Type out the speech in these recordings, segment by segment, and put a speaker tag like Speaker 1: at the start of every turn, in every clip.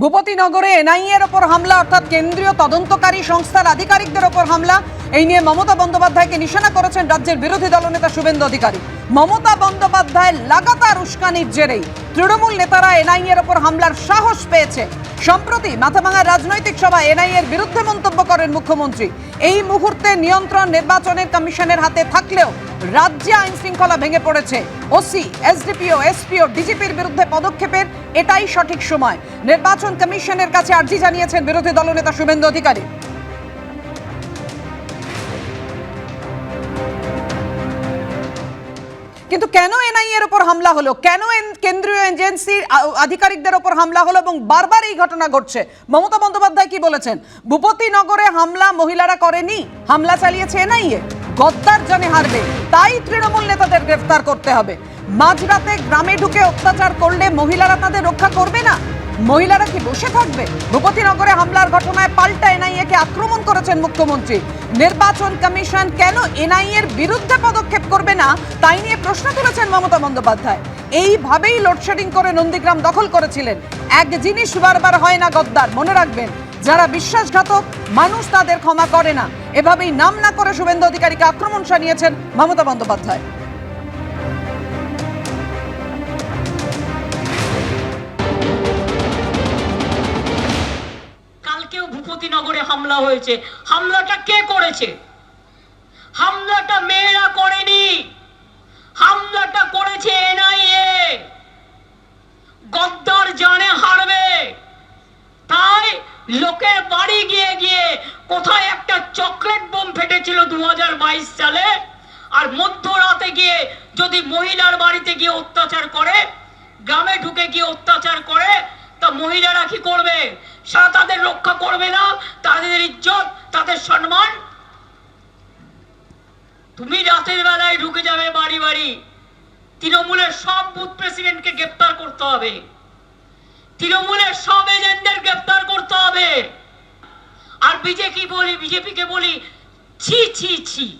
Speaker 1: ভূপতিনগরে এনআইএর ওপর হামলা, অর্থাৎ কেন্দ্রীয় তদন্তকারী সংস্থার আধিকারিকদের ওপর হামলা, এই নিয়ে মমতা বন্দ্যোপাধ্যায়কে নিশানা করেছেন রাজ্যের বিরোধী দলনেতা শুভেন্দু অধিকারী। মমতা বন্দ্যোপাধ্যায় লাগাতার উস্কানির জেরেই। তৃণমূল নেতারা এনআইএর ওপর হামলার সাহস পেয়েছে। সম্প্রতি মাথাভাঙার রাজনৈতিক সভায় এনআইএর বিরুদ্ধে মন্তব্য করেন মুখ্যমন্ত্রী। এই মুহূর্তে নিয়ন্ত্রণ নির্বাচনের কমিশনের হাতে থাকলেও রাজ্যে আইন শৃঙ্খলা ভেঙে পড়েছে। ওসি, এসডিপিও, এসপিও, ডিজিপির বিরুদ্ধে পদক্ষেপের এটাই সঠিক সময়। নির্বাচন কমিশনের কাছে আর্জি জানিয়েছেন বিরোধী দলনেতা শুভেন্দু অধিকারী। কেন এনআইএর উপর হামলা হলো? কেন কেন্দ্রীয় এজেন্সির আধিকারিকদের উপর হামলা হলো এবং বারবার এই ঘটনা ঘটছে? মমতা বন্দ্যোপাধ্যায় কি বলেছেন? ভূপতিনগরে হামলা মহিলারা করেনি, হামলা চালিয়েছে এনআইএ। গদ্দার জনে হারবে, তাই তৃণমূল নেতাদের গ্রেফতার করতে হবে। মাঝরাতে গ্রামে ঢুকে অত্যাচার করলে মহিলারা তাদের রক্ষা করবে না? মহিলারা কি বসে থাকবে? ভূপতিনগরে হামলার ঘটনায় পাল্টা এনআইএ কে আক্রমণ করেছেন মুখ্যমন্ত্রী। নির্বাচন কমিশন কেন এনআইএর বিরুদ্ধে পদক্ষেপ করবে না? তাই নিয়ে প্রশ্ন তুলেছেন মমতা বন্দ্যোপাধ্যায়। এইভাবেই লোডশেডিং করে নন্দীগ্রাম দখল করেছিলেন। এক জিনিস বারবার হয় না গদ্দার, মনে রাখবেন। যারা বিশ্বাসঘাতক, মানুষ তাদের ক্ষমা করে না। এভাবেই নাম না করে শুভেন্দু অধিকারীকে আক্রমণ শানিয়েছেন মমতা বন্দ্যোপাধ্যায়।
Speaker 2: হামলা হয়েছে। হামলাটা কে করেছে? হামলাটা মেয়েরা করেনি। হামলাটা করেছে এনআইএ। গদ্দার জানে হারবে। তাই লোকের বাড়ি গিয়ে গিয়ে কোথায় একটা চকলেট বোম ফেটেছিল দু হাজার বাইশ সালে, আর মধ্যরাতে গিয়ে যদি মহিলার বাড়িতে গিয়ে অত্যাচার করে, গ্রামে ঢুকে গিয়ে অত্যাচার করে, তা মহিলারা কি করবে? সারা তাদের রক্ষা করবে না? তাদের ইজ্জত, তাদের সম্মান। তুমি রাতের বেলায় ঢুকে যাবে বাড়ি বাড়ি। তৃণমূলের সব বুথ প্রেসিডেন্টকে গ্রেপ্তার করতে হবে। তৃণমূলের সব এজেন্টদের গ্রেপ্তার করতে হবে। আর বিজেপি বলি, বিজেপিকে বলি, ছি ছি ছি।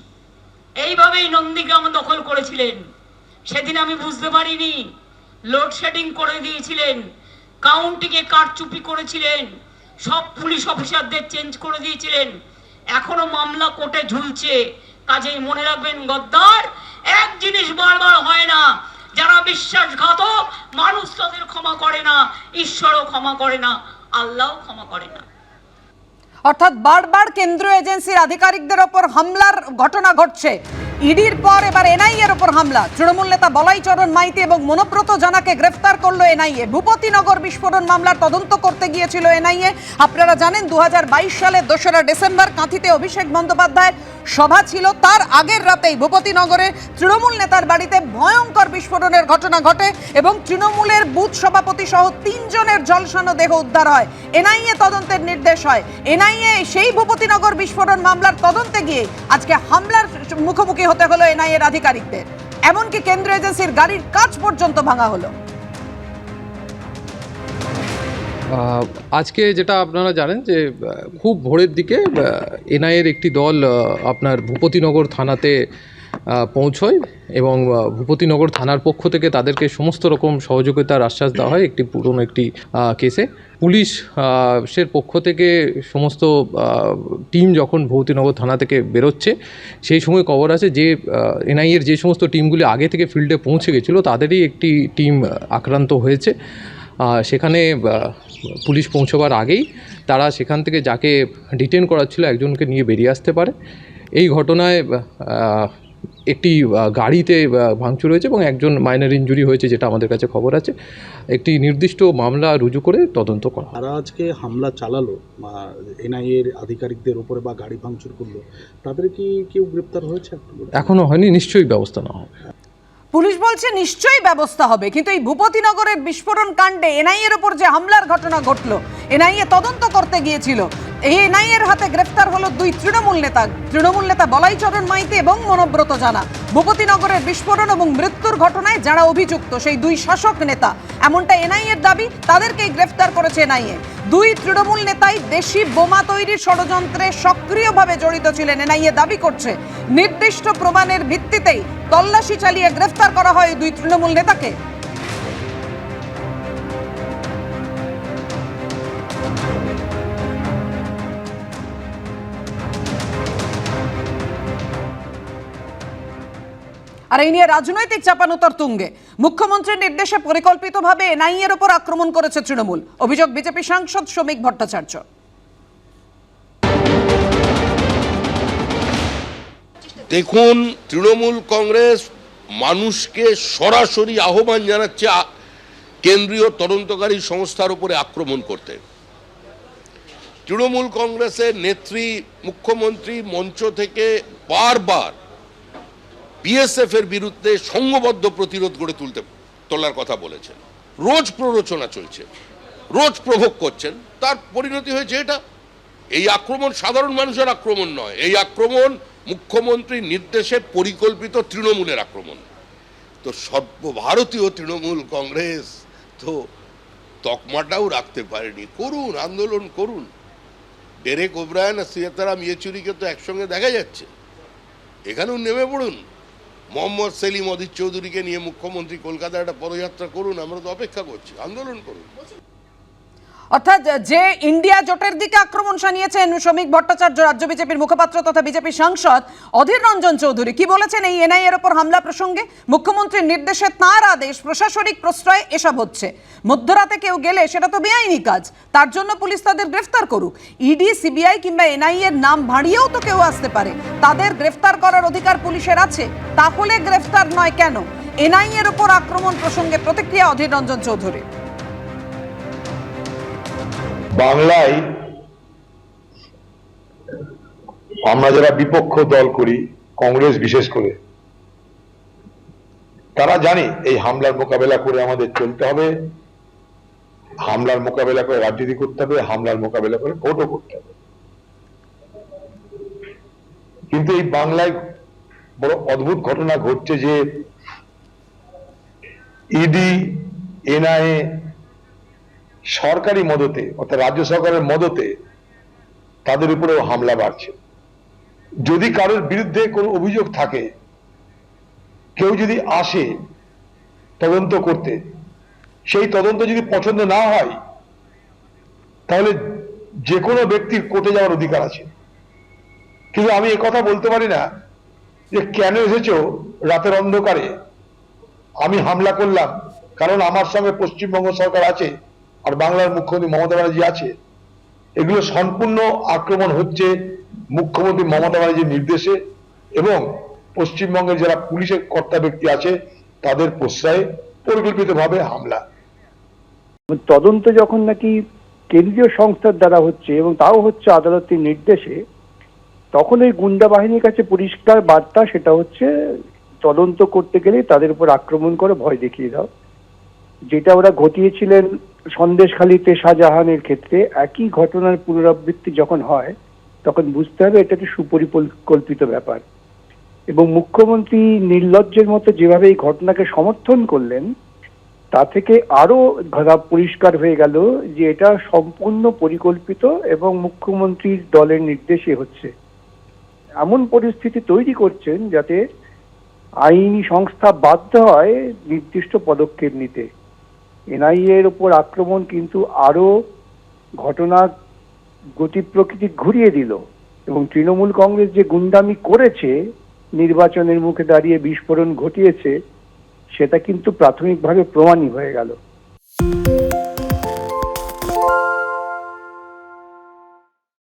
Speaker 2: এইভাবেই নন্দীগ্রাম দখল করেছিলেন। সেদিন আমি বুঝতে পারিনি। লোডশেডিং করে দিয়েছিলেন। কাউন্টিকে কারচুপি করেছিলেন। সব পুলিশ অফিসারদের চেঞ্জ করে দিয়েছিলেন। এখনও মামলা কোর্টে ঝুলছে। কাজেই মনে রাখবেন গদ্দার, এক জিনিস বারবার হয় না, যারা বিশ্বাসঘাতক, মানুষ তাদের ক্ষমা করে না, ঈশ্বরও ক্ষমা করে না, আল্লাহও ক্ষমা করে না।
Speaker 1: অর্থাৎ বারবার কেন্দ্রীয় এজেন্সির আধিকারিকদের ওপর হামলার ঘটনা ঘটছে। ইডির পর এবার এনআইএর ওপর হামলা। তৃণমূল নেতা বলাই চরণ মাইতি এবং মনোব্রত জানাকে গ্রেফতার করল এনআইএ। ভূপতিনগর বিস্ফোরণ মামলার তদন্ত করতে গিয়েছিল এনআইএ। আপনারা জানেন দু সালের দোসরা ডিসেম্বর কাঁথিতে অভিষেক বন্দ্যোপাধ্যায়ের সভা ছিল। তার আগের রাতেই ভূপতিনগরে তৃণমূল নেতার বাড়িতে ভয়ঙ্কর বিস্ফোরণের ঘটনা ঘটে এবং তৃণমূলের বুথ সভাপতি সহ তিনজনের জলসানো দেহ উদ্ধার হয়। এনআইএ তদন্তের নির্দেশ হয়। এনআইএ সেই ভূপতিনগর বিস্ফোরণ মামলার তদন্তে গিয়ে আজকে হামলার মুখোমুখি হতে হলো এর আধিকারিকদের। এমনকি কেন্দ্র এজেন্সির গাড়ির কাজ পর্যন্ত ভাঙা হলো।
Speaker 3: আজকে যেটা আপনারা জানেন যে খুব ভোরের দিকে এনআইএর একটি দল আপনার ভূপতিনগর থানাতে পৌঁছয় এবং ভূপতিনগর থানার পক্ষ থেকে তাদেরকে সমস্ত রকম সহযোগিতার আশ্বাস দেওয়া হয় একটি পুরনো একটি কেসে। পুলিশ সের পক্ষ থেকে সমস্ত টিম যখন ভূপতিনগর থানা থেকে বেরোচ্ছে, সেই সময় খবর আছে যে এনআইএর যে সমস্ত টিমগুলি আগে থেকে ফিল্ডে পৌঁছে গেছিল, তাদেরই একটি টিম আক্রান্ত হয়েছে। সেখানে পুলিশ পৌঁছবার আগেই তারা সেখান থেকে যাকে ডিটেন করাচ্ছিল একজনকে নিয়ে বেরিয়ে আসতে পারে। এই ঘটনায় একটি গাড়িতে ভাঙচুর হয়েছে এবং একজন মাইনার ইঞ্জুরি হয়েছে যেটা আমাদের কাছে খবর আছে। একটি নির্দিষ্ট মামলা রুজু করে তদন্ত করা
Speaker 4: তারা আজকে হামলা চালালো বা এনআইএর আধিকারিকদের উপরে বা গাড়ি ভাঙচুর করল তাদের কি কেউ গ্রেপ্তার হয়েছে?
Speaker 3: এখনও হয়নি নিশ্চয়ই ব্যবস্থা নেওয়া হবে।
Speaker 1: পুলিশ বলছে নিশ্চয়ই ব্যবস্থা হবে কিন্তু এই ভূপতিনগরের বিস্ফোরণ কাণ্ডে এনআইএর উপর যে হামলার ঘটনা ঘটলো এনআইএ তদন্ত করতে গিয়েছিল। এনআইএর হাতে গ্রেফতার হলো দুই তৃণমূল নেতা। তৃণমূল নেতা বলাইচরণ মাইতি এবং মনোব্রত জানা। ভূপতিনগরের বিস্ফোরণ এবং মৃত্যুর ঘটনায় যারা অভিযুক্ত, সেই দুই শাসক নেতা। এমনটা এনআইএর দাবি, তাদেরকেই গ্রেফতার করেছে এনআইএ দুই তৃণমূল নেতাই দেশি বোমা তৈরির ষড়যন্ত্রে সক্রিয়ভাবে জড়িত ছিলেন এনআইএ দাবি করছে। নির্দিষ্ট প্রমাণের ভিত্তিতেই তল্লাশি চালিয়ে গ্রেফতার করা হয় দুই তৃণমূল নেতাকে। আর এই নিয়ে রাজনৈতিক চাপানোতর তুঙ্গে। মুখ্যমন্ত্রীর নির্দেশে পরিকল্পিতভাবে এনআইএ এর ওপর আক্রমণ করেছে তৃণমূল। অভিযোগ বিজেপি সাংসদ শ্রমিক ভট্টাচার্য।
Speaker 5: দেখুন, তৃণমূল কংগ্রেস মানুষকে সরাসরি আহ্বান জানাচ্ছে কেন্দ্রীয় তদন্তকারী সংস্থার উপরে আক্রমণ করতে। তৃণমূল কংগ্রেসের নেত্রী, মুখ্যমন্ত্রী মঞ্চ থেকে বারবার বিএসএফ এর বিরুদ্ধে সংঘবদ্ধ প্রতিরোধ গড়ে তুলতে তোলার কথা বলেছেন। রোজ প্ররোচনা চলছে, রোজ প্রভোগ করছেন, তার পরিণতি হয়েছে এটা। এই আক্রমণ সাধারণ মানুষের আক্রমণ নয়, এই আক্রমণ মুখ্যমন্ত্রীর নির্দেশে পরিকল্পিত তৃণমূলের আক্রমণ। তো সর্বভারতীয় তৃণমূল কংগ্রেস তো তকমাটাও রাখতে পারেনি। করুন, আন্দোলন করুন। ডেরেক ওব্রায়ন আর সিয়াতারাম ইয়েচুরিকে তো একসঙ্গে দেখা যাচ্ছে। এখানেও নেমে পড়ুন। মোহাম্মদ সেলিম অধীর চৌধুরীকে নিয়ে মুখ্যমন্ত্রী কলকাতায় একটা পদযাত্রা করুন, আমরা তো অপেক্ষা করছি। আন্দোলন করুন।
Speaker 1: অর্থাৎ যে ইন্ডিয়া জোটের দিকে আক্রমণ শানিয়েছেন শ্রমিক ভট্টাচার্য, রাজ্য বিজেপির মুখপাত্র তথা বিজেপি সাংসদ অধীর রঞ্জন চৌধুরী, কি বলেছেন এই এনআই এর ওপর হামলা প্রসঙ্গে? মুখ্যমন্ত্রীর নির্দেশে তাঁর আদেশ, প্রশাসনিক প্রশ্রয়ে এসব হচ্ছে। মধ্যরাতে কেউ গেলে সেটা তো বেআইনি কাজ, তার জন্য পুলিশ তাদের গ্রেফতার করুক। ইডি, সিবিআই কিংবা এনআই এর নাম ভাঁড়িয়েও তো কেউ আসতে পারে। তাদের গ্রেফতার করার অধিকার পুলিশের আছে, তাহলে গ্রেফতার নয় কেন? এনআই এর ওপর আক্রমণ প্রসঙ্গে প্রতিক্রিয়া অধীর রঞ্জন চৌধুরী
Speaker 6: বাংলায় আমরা যারা বিপক্ষ দল করি, কংগ্রেস বিশেষ করে, তারা জানে এই হামলার মোকাবেলা করে আমাদের চলতে হবে, হামলার মোকাবেলা করে রাজনীতি করতে হবে, হামলার মোকাবেলা করে ভোটও করতে হবে। কিন্তু এই বাংলায় বড় অদ্ভুত ঘটনা ঘটছে যে, ইডি, এনআইএ সরকারি মদতে, অর্থাৎ রাজ্য সরকারের মদতে তাদের উপরেও হামলা বাড়ছে। যদি কারোর বিরুদ্ধে কোনো অভিযোগ থাকে, কেউ যদি আসে তদন্ত করতে, সেই তদন্ত যদি পছন্দ না হয়, তাহলে যে কোনো ব্যক্তির কোর্টে যাওয়ার অধিকার আছে। কিন্তু আমি কথা বলতে পারি না যে কেন এসেছ রাতের অন্ধকারে। আমি হামলা করলাম, কারণ আমার সঙ্গে পশ্চিমবঙ্গ সরকার আছে আর বাংলার মুখ্যমন্ত্রী মমতা ব্যানার্জি আছে, এগুলো সম্পূর্ণ আক্রমণ হচ্ছে মুখ্যমন্ত্রী মমতা ব্যানার্জির নির্দেশে এবং পশ্চিমবঙ্গের যারা পুলিশের কর্তা ব্যক্তি আছে, তাদের প্রশ্রয়ে পরিকল্পিতভাবে হামলা।
Speaker 7: তদন্ত যখন নাকি কেন্দ্রীয় সংস্থার দ্বারা হচ্ছে এবং তাও হচ্ছে আদালতের নির্দেশে, তখন ওই গুন্ডা বাহিনীর কাছে পরিষ্কার বার্তা সেটা হচ্ছে তদন্ত করতে গেলে তাদের উপর আক্রমণ করে ভয় দেখিয়ে দাও। যেটা ওরা ঘটিয়েছিলেন সন্দেশখালীতে শাহজাহানের ক্ষেত্রে একই ঘটনার পুনরাবৃত্তি যখন হয়, তখন বুঝতে হবে এটা একটা সুপরিকল্পিত ব্যাপার। এবং মুখ্যমন্ত্রী নির্লজ্জের মতো যেভাবে এই ঘটনাকে সমর্থন করলেন, তা থেকে আরও পরিষ্কার হয়ে গেল যে এটা সম্পূর্ণ পরিকল্পিত এবং মুখ্যমন্ত্রীর দলের নির্দেশে হচ্ছে। এমন পরিস্থিতি তৈরি করছেন যাতে আইনি সংস্থা বাধ্য হয় নির্দিষ্ট পদক্ষেপ নিতে। এনআইএ এর উপর আক্রমণ কিন্তু আরও ঘটনা গতি প্রকৃতি ঘুরিয়ে দিল এবং তৃণমূল কংগ্রেস যে গুন্ডামি করেছে, নির্বাচনের মুখে দাঁড়িয়ে বিস্ফোরণ ঘটিয়েছে, সেটা কিন্তু প্রাথমিকভাবে প্রমাণই হয়ে গেল।